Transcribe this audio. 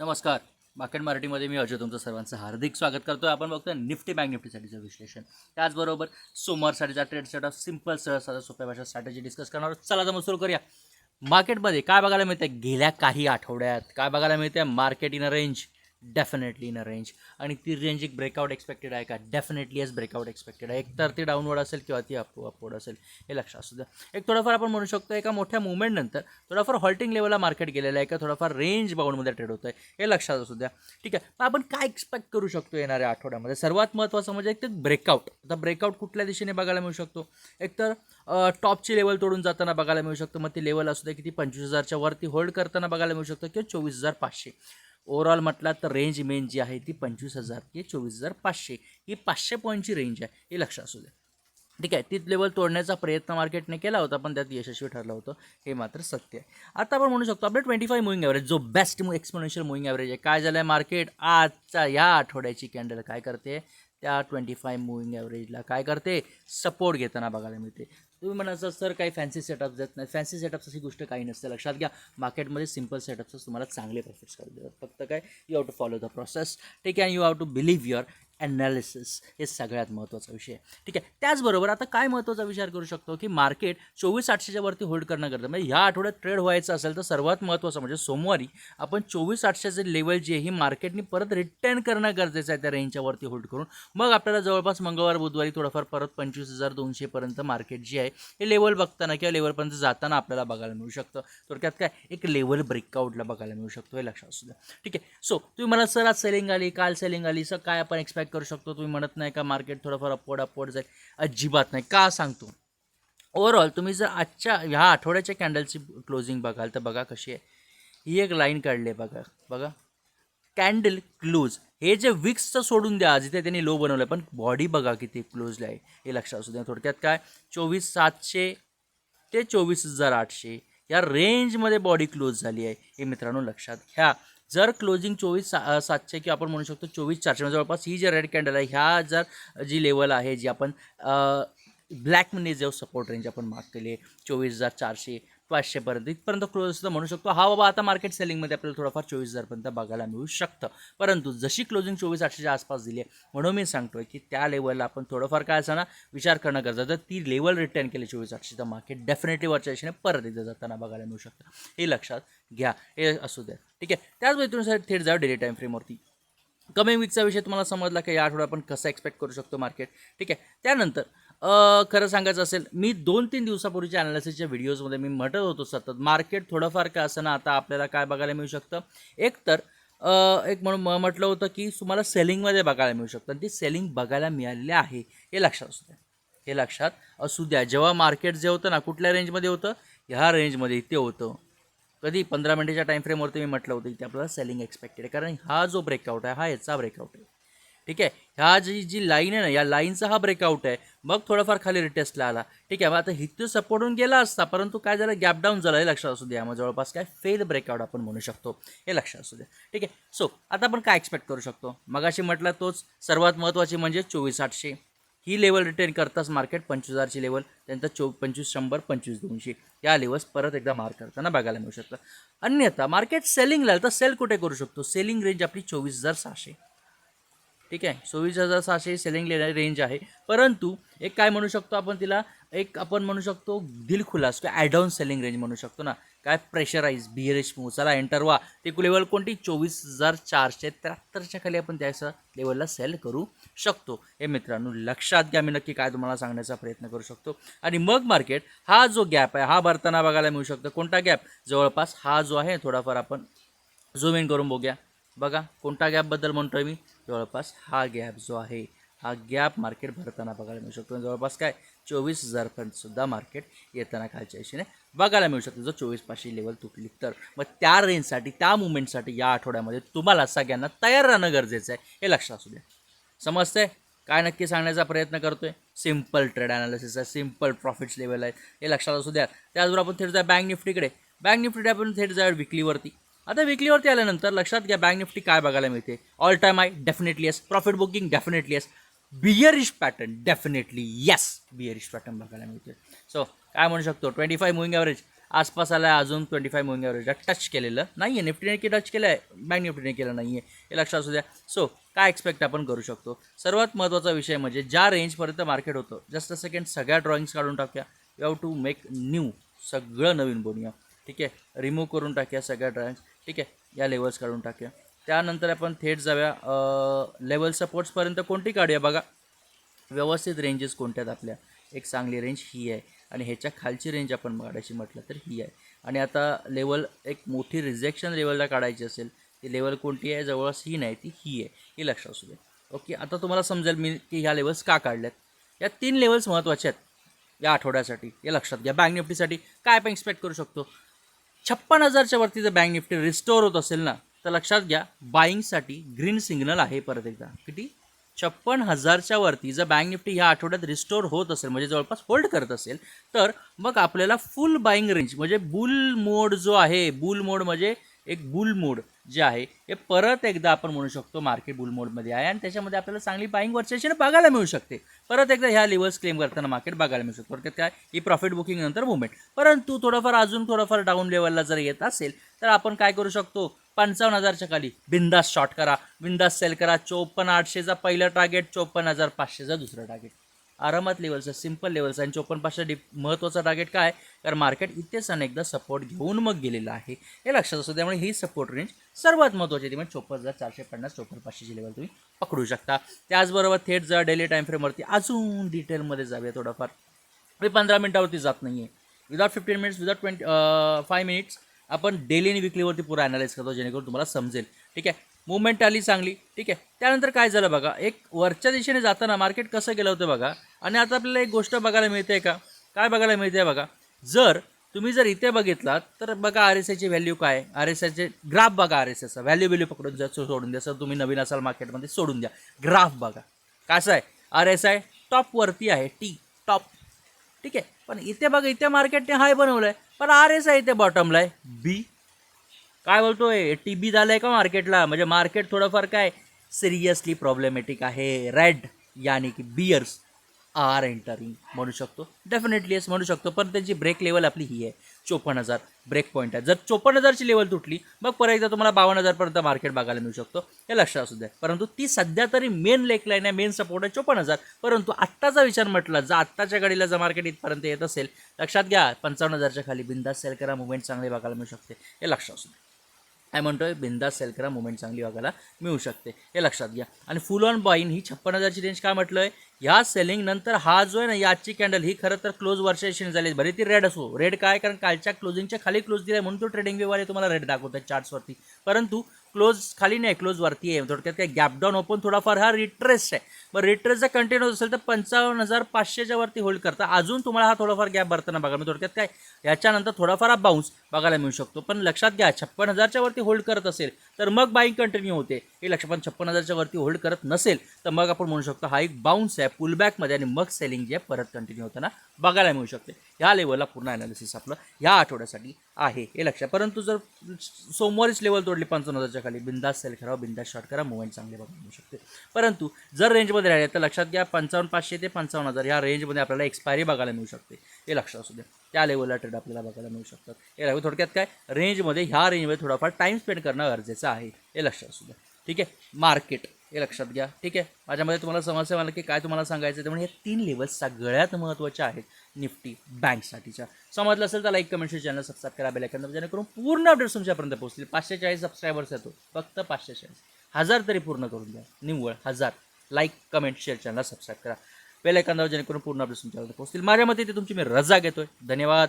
नमस्कार. मार्केट मराठीमध्ये मी अजय तुमचं सर्वांचं हार्दिक स्वागत करतो आहे आपण बघतोय निफ्टी बँक निफ्टीसाठीचं विश्लेषण. त्याचबरोबर सोमवारसाठीचा ट्रेड सेटअप सिंपल सरळ साधा सोप्या भाषा स्ट्रॅटेजी डिस्कस करणार चला तर मग सुरू करूया. मार्केटमध्ये काय बघायला मिळतं गेल्या काही आठवड्यात काय बघायला मिळते market in a range definitely in a range आणि ती रेंज एक ब्रेकआउट एक्सपेक्टेड आहे का? डेफिनेटली एस ब्रेकआउट एक्सपेक्टेड आहे. एकतर ती डाऊनवर्ड असेल किंवा ती अप अपवर्ड असेल हे लक्षात असू द्या. एक थोडंफार आपण म्हणू शकतो एका मोठ्या मुवमेंटनंतर थोडाफार हॉल्टिंग लेवलला मार्केट गेलेलं आहे का? थोडाफार रेंज बाउंडमध्ये ट्रेड होतं आहे हे लक्षात असू द्या. ठीक आहे. मग आपण काय एक्सपेक्ट करू शकतो येणाऱ्या आठवड्यामध्ये? सर्वात महत्त्वाचं म्हणजे एक तर ब्रेकआउट आता ब्रेकआउट कुठल्या दिशेने बघायला मिळू शकतो? एकतर टॉपची लेवल तोडून जाताना बघायला मिळू शकतं. मग ती लेवल असू दे किती पंचवीस हजारच्या वरती होल्ड करताना बघायला मिळू शकतं किंवा चोवीस हजार पाचशे. ओव्हरऑल म्हटला तर रेंज मेन जी आहे ती पंचवीस हजार की चोवीस हजार पाचशे. ही पाचशे पॉईंटची रेंज आहे हे लक्षात असू द्या. ठीक आहे तीच लेवल तोडण्याचा प्रयत्न मार्केटने केला होता पण त्यात यशस्वी ठरलं होतं हे मात्र सत्य आहे. आता आपण म्हणू शकतो आपलं ट्वेंटी फाय मुविंग ॲव्हरेज जो बेस्ट एक्सपोनेन्शियल मुविंग ॲव्हरेज आहे काय झालं आहे मार्केट आजच्या या आठवड्याची कॅन्डल काय करते? त्या ट्वेंटी फाय मुव्हिंग ॲव्हरेजला काय करते? सपोर्ट घेताना बघायला मिळते. तुम्ही म्हणायचं सर काही फॅन्सी सेटअप देत नाही. फॅन्सी सेटअप्स अशी गोष्ट काही नसते. लक्षात घ्या मार्केटमध्ये सिंपल सेटअप्स तुम्हाला चांगले प्रॉफिट्स करू देतात फक्त काय? You have to follow the process ठीक आहे you have to believe your analysis हे सगळ्यात महत्त्वाचा विषय आहे. ठीक आहे? त्याचबरोबर आता काय महत्त्वाचा विचार करू शकतो की मार्केट चोवीस आठशेच्या वरती होल्ड करणं गरजेचं म्हणजे ह्या आठवड्यात ट्रेड व्हायचं असेल तर सर्वात महत्त्वाचं म्हणजे सोमवारी आपण चोवीस आठशेचे लेवल जी आहे ही मार्केटनी परत रिटर्न करणं गरजेचं आहे त्या रेंजच्या वरती होल्ड करून. मग आपल्याला जवळपास मंगळवार बुधवारी थोडंफार परत पंचवीस हजार दोनशेपर्यंत मार्केट जी आहे हे लेवल बघताना किंवा लेवलपर्यंत जाताना आपल्याला बघायला मिळू शकतं. थोडक्यात काय? एक लेवल ब्रेकआउटला बघायला मिळू शकतो हे लक्षात असू द्या. ठीक आहे? सो तुम्ही मला सर आज सेलिंग आली काल सेलिंग आली सर काय आपण एक्सपेक्ट करू शकतो. तुम्ही म्हणत नाही का मार्केट थोडंफार अपवर्ड अपवर्ड जाईल. अजिबात नाही. का सांगतो? ओव्हरऑल तुम्ही जर आजच्या ह्या आठवड्याच्या कॅन्डलची क्लोजिंग बघाल तर बघा कशी आहे. ही एक लाईन काढली आहे बघा. बघा. कॅन्डल क्लोज हे जे विक्सचं सोडून द्या जिथे त्यांनी लो बनवलं आहे पण बॉडी बघा किती क्लोजली आहे. हे लक्षात असू द्या. थोडक्यात काय? चोवीस सातशे ते चोवीस हजार आठशे या रेंजमध्ये बॉडी क्लोज झाली आहे. हे मित्रांनो लक्षात घ्या. जर क्लोजिंग चोवीस सा सातशे किंवा आपण म्हणू शकतो चोवीस चारशे म्हणजे जवळपास ही जी रेड कॅन्डल आहे ह्या जर जी लेवल आहे जी आपण ब्लॅकमध्ये जो सपोर्ट रेंज आपण मार्क केली आहे चोवीस हजार चारशे पाचशेपर्यंत. इथपर्यंत क्लोज सुद्धा म्हणू शकतो. हा बाबा आता मार्केट सेलिंगमध्ये आपल्याला थोडंफार चोवीस हजारपर्यंत बघायला मिळू शकतं. परंतु जशी क्लोजिंग चोवीस आठशेच्या आसपास दिली आहे म्हणून मी सांगतोय की त्या लेवलला आपण थोडंफार काय असं ना विचार करणं गरजेचं तर ती लेवल रिटर्न केली चोवीस आठशे तर मार्केट डेफिनेटली वरच्या दिशेने परत एकदा जाताना बघायला मिळू शकतं. हे लक्षात घ्या. हे असू द्या. ठीक आहे. त्याच पद्धतीनुसार थेट जाऊ डेली टाईम फ्रेमवरती कमिंग वीकचा विषय तुम्हाला समजला की या आठवड्यात आपण कसं एक्सपेक्ट करू शकतो मार्केट ठीक आहे. त्यानंतर खरं सांगायचं असेल मी दोन तीन दिवसापूर्वीच्या अनालिसिसच्या व्हिडिओजमध्ये मी म्हणत होतो सतत मार्केट थोडंफार का असं ना आता आपल्याला काय बघायला मिळू शकतं? एक तर एक म्हणून म- म्हटलं होतं की तुम्हाला सेलिंगमध्ये बघायला मिळू शकतं. आणि ती सेलिंग बघायला मिळालेली आहे हे लक्षात असू द्या. हे लक्षात असू द्या. जेव्हा मार्केट जे होतं ना कुठल्या रेंजमध्ये होतं? ह्या रेंजमध्ये इथे होतं. कधी? पंधरा मिनिटाच्या टाईम फ्रेमवरती मी म्हटलं होतं इथे आपल्याला सेलिंग एक्सपेक्टेड आहे. कारण हा जो ब्रेकआउट आहे हा याचा ब्रेकआउट आहे. ठीक आहे? ह्या जी जी लाईन आहे ना या लाईनचा हा ब्रेकआउट आहे. मग थोडाफार खाली रिटेस्टला आला. ठीक आहे मग आता हिथं सपोर्टून गेला असता परंतु काय झालं? गॅप डाऊन झालं. हे लक्षात असू द्या. मग जवळपास काय? फेल ब्रेकआउट आपण म्हणू शकतो. हे लक्षात असू द्या. ठीक आहे? सो आता आपण काय एक्सपेक्ट करू शकतो? मगाशी म्हटलं तोच सर्वात महत्त्वाची म्हणजे चोवीस आठशे. ही लेवल रिटेन करताच मार्केट पंचवीस हजारची लेवल त्यानंतर चो पंचवीस शंभर पंचवीस दोनशे. या लेवल्स परत एकदा मार्क करताना बघायला मिळू शकतं. अन्यथा मार्केट सेलिंगला तर सेल कुठे करू शकतो? सेलिंग रेंज आपली चोवीस हजार सहाशे. ठीक आहे? चोवीस हजार सहाशे सेलिंग रेंज आहे. परंतु एक काय म्हणू शकतो आपण तिला? एक आपण म्हणू शकतो दिलखुलास किंवा ॲडाऊन सेलिंग रेंज म्हणू शकतो ना. काय प्रेशराईज बिअरिश मूव चला एंटर व्हा ते लेवल कोणती? चोवीस हजार चारशे त्र्याहत्तरच्या खाली आपण त्याच्या लेवलला सेल करू शकतो. हे मित्रांनो लक्षात घ्या मी नक्की काय तुम्हाला सांगण्याचा प्रयत्न करू शकतो. आणि मग मार्केट हा जो गॅप आहे हा भरताना बघायला मिळू शकतो. कोणता गॅप जवळपास हा जो आहे थोडाफार आपण झूम इन करून बघूया. बघा कोणता गॅपबद्दल म्हणतोय मी? जवळपास हा गॅप जो आहे हा गॅप मार्केट भरताना बघायला मिळू शकतो. जवळपास काय? चोवीस हजारपर्यंत सुद्धा मार्केट येताना खालच्या दिशेने बघायला मिळू शकतो. जर चोवीस पाचशे लेवल तुटली तर. मग त्या रेंजसाठी त्या मुवमेंटसाठी या आठवड्यामध्ये तुम्हाला सगळ्यांना तयार राहणं गरजेचं आहे हे लक्षात असू द्या. समजतंय? काय नक्की सांगण्याचा प्रयत्न करतो आहे सिंपल ट्रेड अनालिसिस आहे सिंपल प्रॉफिट्स लेवल आहे हे लक्षात असू द्या. त्याचबरोबर आपण थेट जाऊ बँक निफ्टीकडे बँक निफ्टीकडे आपण थेट जाऊया विकलीवरती आता विकलीवरती आल्यानंतर लक्षात घ्या बँक निफ्टी काय बघायला मिळते. All time high definitely yes profit booking definitely yes bearish pattern definitely yes bearish pattern बघायला मिळते. सो काय म्हणू शकतो? ट्वेंटी फाय मुविंग ॲव्हरेज आसपास आला आहे अजून ट्वेंटी फाय मुविंग ॲव्हरेजला टच केलेलं नाही आहे निफ्टीने की टच केलं आहे बँक निफ्टीने केलं नाही आहे हे लक्षात असू द्या. सो काय एक्सपेक्ट आपण करू शकतो? सर्वात महत्त्वाचा विषय म्हणजे ज्या रेंजपर्यंत मार्केट होतं जस्ट अ सेकंड सगळ्या ड्रॉइंग्स काढून टाकूया. You have to make new सगळं नवीन बोलूया ठीक आहे? रिमूव्ह करून टाकूया सगळ्या ड्रॉइंग्स ठीक आहे या लेवल्स काढून टाकूया. त्यानंतर आपण थेट जाऊया. लेवल सपोर्ट्सपर्यंत कोणती काढूया बघा. व्यवस्थित रेंजेस कोणत्या आहेत आपल्या? एक चांगली रेंज ही आहे. आणि ह्याच्या खालची रेंज आपण काढायची म्हटलं तर ही आहे. आणि आता लेवल एक मोठी रिजेक्शन लेवलला काढायची असेल ती लेवल कोणती आहे? जवळपास ही नाही ती ही आहे. ही लक्षात असू दे. ओके आता तुम्हाला समजेल मी की ह्या लेवल्स का काढल्यात? या तीन लेवल्स महत्त्वाचे आहेत या आठवड्यासाठी. हे लक्षात घ्या. बँक निफ्टीसाठी काय आपण एक्सपेक्ट करू शकतो? छप्पन हजारच्या वरती जर बँक निफ्टी रिस्टोअर होत असेल ना तर लक्षात घ्या बाईंगसाठी ग्रीन सिग्नल आहे परत एकदा. किती? छप्पन हजारच्या वरती जर बँक निफ्टी ह्या आठवड्यात रिस्टोअर होत असेल म्हणजे जवळपास होल्ड करत असेल तर मग आपल्याला फुल बाईंग रेंज म्हणजे बुल मोड जो आहे बुल मोड म्हणजे एक बुल मोड जे आहे हे परत एकदा आपण म्हणू शकतो मार्केट बुल मोडमध्ये आहे. आणि त्याच्यामध्ये आपल्याला चांगली बाईंग वर्चेशन बघायला मिळू शकते. परत एकदा ह्या लेवल्स क्लेम करताना मार्केट बघायला मिळू शकतो. परत काय ही प्रॉफिट बुकिंग नंतर मुवमेंट परंतु थोडंफार अजून थोडंफार डाऊन लेवलला जर येत असेल तर आपण काय करू शकतो? पंचावन्न हजारच्या खाली बिंदास शॉर्ट करा. बिंदास सेल करा. चोपन्न आठशेचा पहिलं टार्गेट चोपन्न हजार पाचशेचा दुसरं टार्गेट आरामात लेवलचा सिंपल लेवलचा आणि चोपन्न पाचशे डिप महत्त्वाचा टार्गेट काय कारण मार्केट इथेच अनेकदा सपोर्ट घेऊन मग गेलेलं आहे. हे लक्षात असतं त्यामुळे ही सपोर्ट रेंज सर्वात महत्त्वाची ती म्हणजे चोपन्न हजार चारशे पन्नास चोपन्न पाचशेची लेवल तुम्ही पकडू शकता. त्याचबरोबर थेट जर डेली टाईम फ्रेमवरती अजून डिटेलमध्ये जाऊया थोडंफार. मी पंधरा मिनटावरती जात नाही आहे without fifteen minutes without twenty five minutes आपण डेली आणि विकलीवरती पुरा ॲनालाइज करतो जेणेकरून तुम्हाला समजेल. ठीक आहे? मुवमेंट आली चांगली. ठीक आहे? त्यानंतर काय झालं बघा एक वरच्या दिशेने जाताना मार्केट कसं गेलं होतं बघा आणि आता आपल्याला एक गोष्ट बघायला मिळते का? काय बघायला मिळते बघा? जर तुम्ही जर इथे बघितलात तर बघा आर एस आयची व्हॅल्यू काय आर एस आयचे ग्राफ बघा आर एस आयचा व्हॅल्यू व्हॅल्यू पकडून द्या सोडून द्या सर तुम्ही नवीन असाल मार्केटमध्ये सोडून द्या. ग्राफ बघा. कसं आहे? आर एस आय टॉपवरती आहे. टी टॉप ठीक आहे? पण इथे बघा इथे मार्केटने हाय बनवलं आहे पण आर एस आय इथे बॉटमला आहे. बी काय बोलतोय? टी बी झालं आहे का मार्केटला? म्हणजे मार्केट थोडंफार काय सिरियसली प्रॉब्लेमॅटिक आहे. रेड यानी की बियर्स आर एंटरिंग म्हणू शकतो. डेफिनेटली येस म्हणू शकतो. पण त्यांची ब्रेक लेवल आपली ही आहे. चोपन्न हजार ब्रेक पॉईंट आहे. जर चोपन्न हजारची लेवल तुटली मग परत एकदा तुम्हाला बावन्न हजारपर्यंत मार्केट बघायला मिळू शकतो. हे लक्षात असू द्या. परंतु ती सध्या तरी मेन लेक लाईन आहे मेन सपोर्ट आहे चोपन्न हजार. परंतु आत्ताचा विचार म्हटला जर आत्ताच्या घडीला जर मार्केट इथपर्यंत येत असेल लक्षात घ्या पंचावन्न हजारच्या खाली बिंदास सेल करा मुवमेंट चांगले बघायला मिळू शकते. हे लक्षात असू द्या. काय म्हणतो आहे बिंदास सेल करा मुवमेंट चांगली बघायला मिळू शकते. हे लक्षात घ्या. आणि फुल ऑन बाईन ही छप्पन हजारची रेंज काय म्हटलं आहे ह्या सेलिंग नंतर हा जो आहे ना याची कॅन्डल ही खरं तर क्लोज वर्षेशन झाली. बरी ती रेड असो. रेड काय? कारण कालच्या क्लोजिंगच्या खाली क्लोज दिला म्हणून तो ट्रेडिंग वेवाले तुम्हाला रेड दाखवतात चार्ट्सवरती परंतु क्लोज खाली नाही क्लोज वरती आहे. थोडक्यात काय गॅप डाऊन ओपन थोडाफार हा रिट्रेस आहे. मग रिट्रेस जर कंटिन्यू असेल तर पंचावन्न हजार पाचशेच्या वरती होल्ड करता. अजून तुम्हाला हा थोडाफार गॅप भरताना बघा. मग थोडक्यात काय याच्यानंतर थोडाफार हा बाउन्स बघायला मिळू शकतो. पण लक्षात घ्या छप्पन हजारच्या वरती होल्ड करत असेल तर मग बाईंग कंटिन्यू होते. हे लक्ष पण छप्पन हजारच्या वरती होल्ड करत नसेल तर मग आपण म्हणू शकतो हा एक बाउन्स आहे पुलबॅकमध्ये आणि मग सेलिंग जे आहे परत कंटिन्यू होताना बघायला मिळू शकते. ह्या लेवलला पूर्ण ॲनालिसिस आपलं ह्या आठवड्यासाठी आहे. हे लक्षात परंतु जर सोमवारीच लेवल तोडली पंचावन्न हजारच्या खाली बिंदास सेल करा बिंदास शॉर्ट करा मुवमेंट चांगले बघायला मिळू शकते. परंतु जर रेंजमध्ये राहिले तर लक्षात घ्या पंचावन्न पाचशे ते पंचावन्न हजार ह्या रेंजमध्ये आपल्याला एक्सपायरी बघायला मिळू शकते. हे लक्षात असू द्या. त्या लेवलला ट्रेड आपल्याला बघायला मिळू शकतात. हे लागू थोडक्यात काय? रेंजमध्ये ह्या रेंजमध्ये थोडाफार टाईम स्पेंड करणं गरजेचं आहे. हे लक्षात असू द्या. ठीक आहे? मार्केट हे लक्षात घ्या. ठीक आहे? माझ्यामध्ये तुम्हाला समस्या मला की काय तुम्हाला सांगायचं त्यामुळे म्हणजे हे तीन लेवल्स सगळ्यात महत्त्वाच्या आहेत निफ्टी बँकसाठीच्या समजलं असेल तर लाईक कमेंट चॅनल सबस्क्राईब करा बेलायकन जेणेकरून पूर्ण अपडेट्स तुमच्यापर्यंत पोहोचतील. पाचशे चाळीस सबस्क्रायबर्स येतो फक्त पाचशे चाळीस हजार तरी पूर्ण करून द्या निव्वळ हजार. Like comment share channel subscribe करा. बेलायकनवर जेणेकरून पूर्ण अपडेट्स तुमच्यापर्यंत पोहोचतील. माझ्या मते ते तुमची मी रजा घेतोय. धन्यवाद.